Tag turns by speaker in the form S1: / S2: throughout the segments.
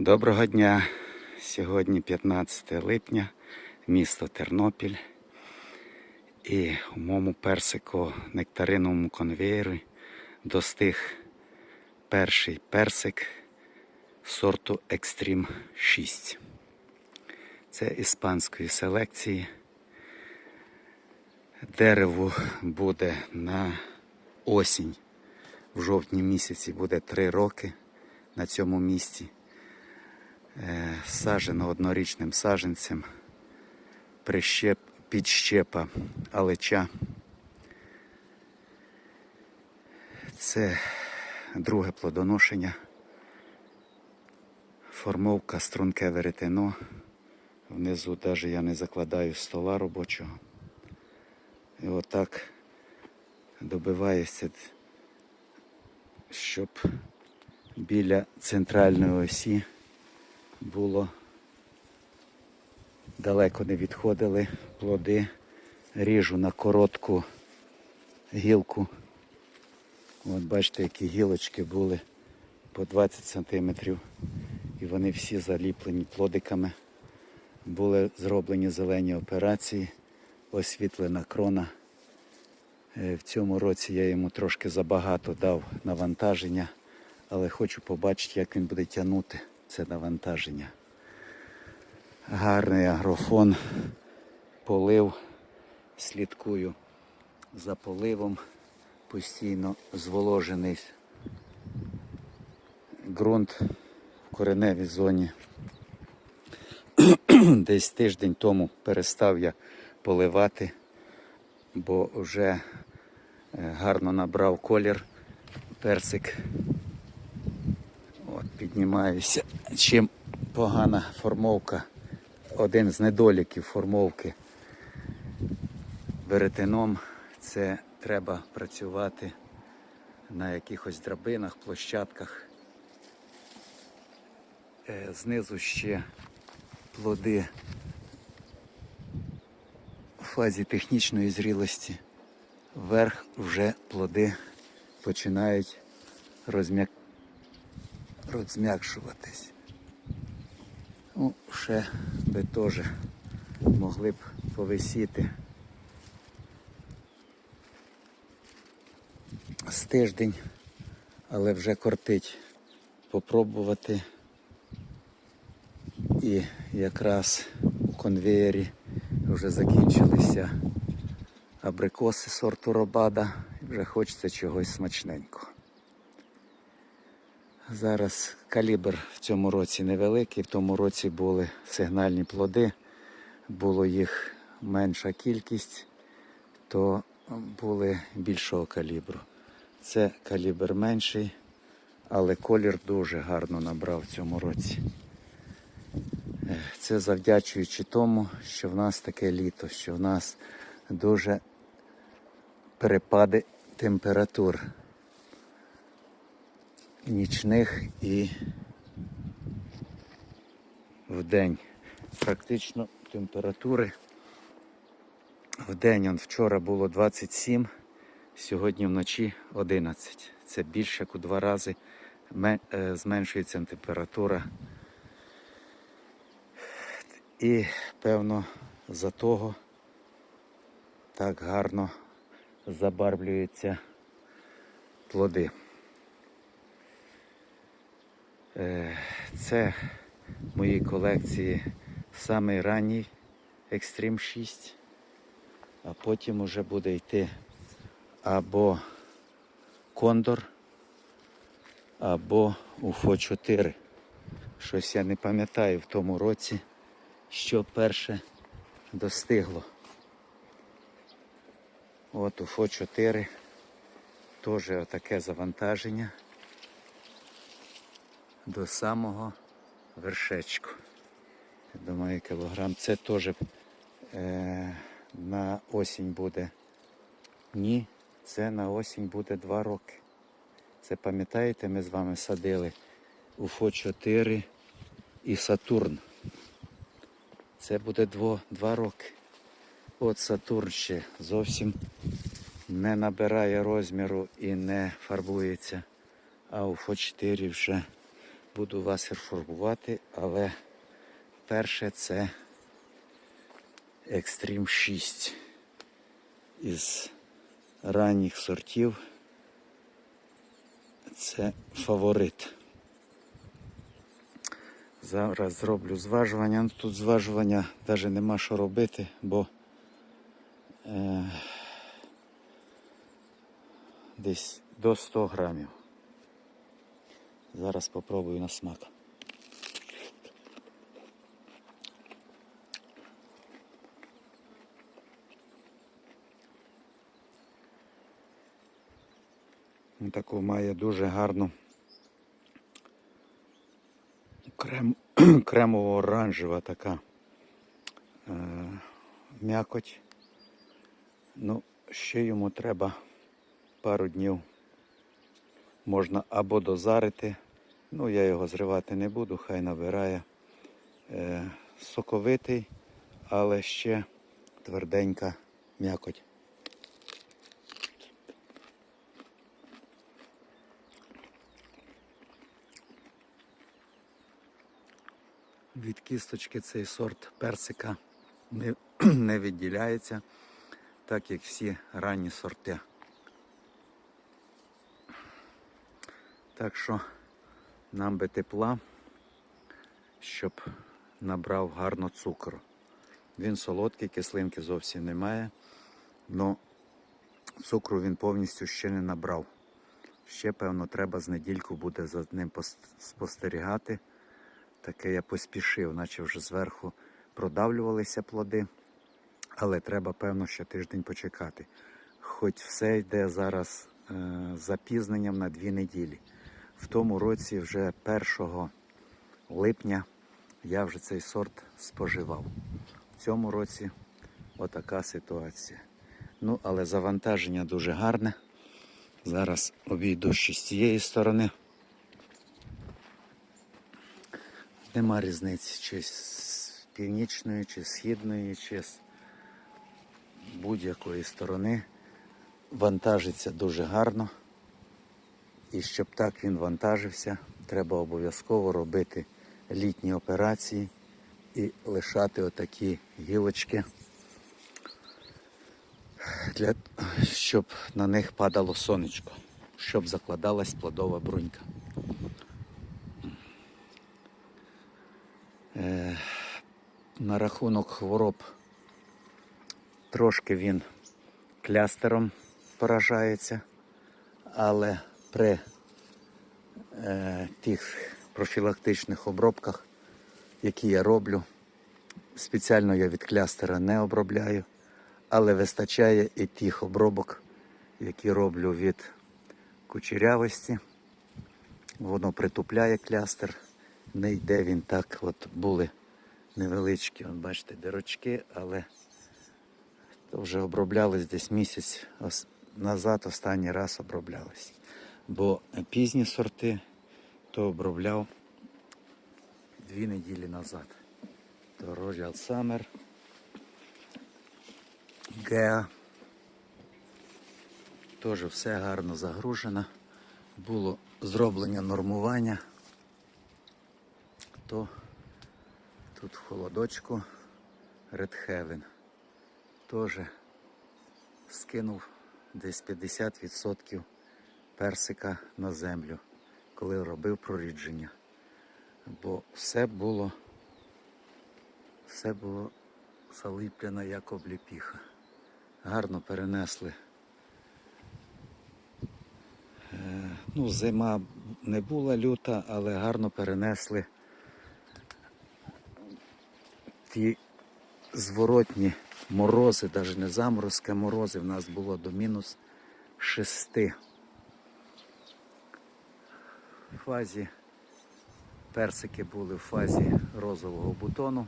S1: Доброго дня! Сьогодні 15 липня, місто Тернопіль. І у моєму персико нектариновому конвеєрі достиг перший персик сорту Extreme 6. Це іспанської селекції. Дереву буде на осінь. В жовтні місяці буде 3 роки на цьому місці. Е, Сажено однорічним саженцем, прищеп, підщепа алеча. Це друге плодоношення. Формовка струнке веретено. Внизу навіть я не закладаю стола робочого. І отак добиваюся, щоб біля центральної осі було далеко не відходили плоди. Ріжу на коротку гілку. От бачите, які гілочки були по 20 сантиметрів. І вони всі заліплені плодиками. Були зроблені зелені операції, освітлена крона. Е, В цьому році я йому трошки забагато дав навантаження, але хочу побачити, як він буде тягнути це навантаження. Гарний агрофон, полив, слідкую за поливом, постійно зволожений ґрунт в кореневій зоні. Десь тиждень тому перестав я поливати, бо вже е, гарно набрав колір персик. От, піднімаюся. Чим погана формовка, один з недоліків формовки веретеном, це треба працювати на якихось драбинах, площадках. Е, Знизу ще плоди в фазі технічної зрілості. Вверх вже плоди починають розм'як... розм'якшуватись. Ну, ще би теж могли б повисіти з тиждень, але вже кортить попробувати. І якраз у конвеєрі вже закінчилися абрикоси сорту робада. Вже хочеться чогось смачненького. Зараз калібр в цьому році невеликий, в тому році були сигнальні плоди, було їх менша кількість, то були більшого калібру. Це калібр менший, але колір дуже гарно набрав в цьому році. Е, Це завдячуючи тому, що в нас таке літо, що в нас дуже перепади температур нічних і в день. Практично температури в день он вчора було 27, сьогодні вночі 11. Це більше як у два рази е, зменшується температура. І певно за того так гарно забарвлюються плоди. Е, Це в моїй колекції самий ранній Extreme 6, а потім уже буде йти або Кондор, або Уфо 4. Щось я не пам'ятаю в тому році, що перше достигло. От Уфо 4, теж отаке завантаження до самого вершечку. Я думаю, кілограм. Це теж е, на осінь буде. Ні, це на осінь буде 2 роки. Це пам'ятаєте, ми з вами садили Уфо 4 і Сатурн. Це буде 2, 2 роки. От Сатурн ще зовсім не набирає розміру і не фарбується. А Уфо 4 вже буду вас інформувати, але перше це Extreme 6 із ранніх сортів. Це фаворит. Зараз зроблю зважування. Ну, Тут зважування навіть нема що робити, бо е, десь до 100 грамів. Зараз попробую на смак. Таку має дуже гарну крем, кремово-оранжева така е, м'якоть. Ну, ще йому треба пару днів. Можна або дозарити, ну я його зривати не буду, хай набирає. Е, соковитий, але ще тверденька м'якоть. Від кісточки цей сорт персика не, не відділяється, так як всі ранні сорти. Так що нам би тепла, щоб набрав гарно цукру. Він солодкий, кислинки зовсім немає, але цукру він повністю ще не набрав. Ще, певно, треба з недільку буде за ним спостерігати. Таке я поспішив, наче вже зверху продавлювалися плоди, але треба, певно, ще тиждень почекати. Хоч все йде зараз е, запізненням на дві неділі. В тому році, вже 1 липня, я вже цей сорт споживав. В цьому році отака ситуація. Ну, але завантаження дуже гарне. Зараз обійду ще з цієї сторони. Нема різниці, чи з північної, чи з східної, чи з будь-якої сторони. Вантажиться дуже гарно. І щоб так він вантажився, треба обов'язково робити літні операції і лишати отакі гілочки, для, щоб на них падало сонечко, щоб закладалась плодова брунька. Е, на рахунок хвороб трошки він клястером поражається, але при е, тих профілактичних обробках, які я роблю, спеціально я від клястера не обробляю, але вистачає і тих обробок, які роблю від кучерявості. Воно притупляє клястер, не йде він так. От були невеличкі, от бачите, дирочки, але то вже оброблялись десь місяць назад, останній раз оброблялись. Бо пізні сорти то обробляв дві неділі назад. То Royal Summer, Gea. Теж все гарно загружено. Було зроблення нормування. То тут в холодочку Red Heaven. Теж скинув десь 50% персика на землю, коли робив прорідження. Бо все було, все було заліплено як обліпіха. Гарно перенесли. Е, Ну, зима не була люта, але гарно перенесли ті зворотні морози, навіть не заморозки, а морози в нас було до мінус 6. В фазі персики були в фазі розового бутону,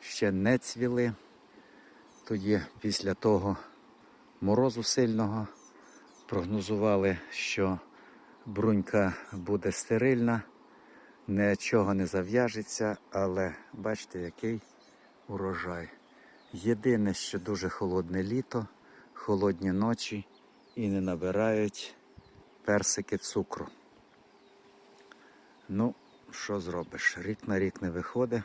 S1: ще не цвіли. Тоді після того морозу сильного прогнозували, що брунька буде стерильна, нічого не зав'яжеться, але бачите, який урожай. Єдине, що дуже холодне літо, холодні ночі і не набирають персики цукру. Ну, що зробиш? Рік на рік не виходить.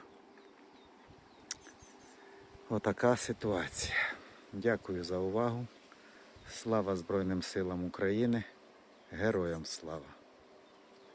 S1: Отака ситуація. Дякую за увагу. Слава Збройним силам України. Героям слава!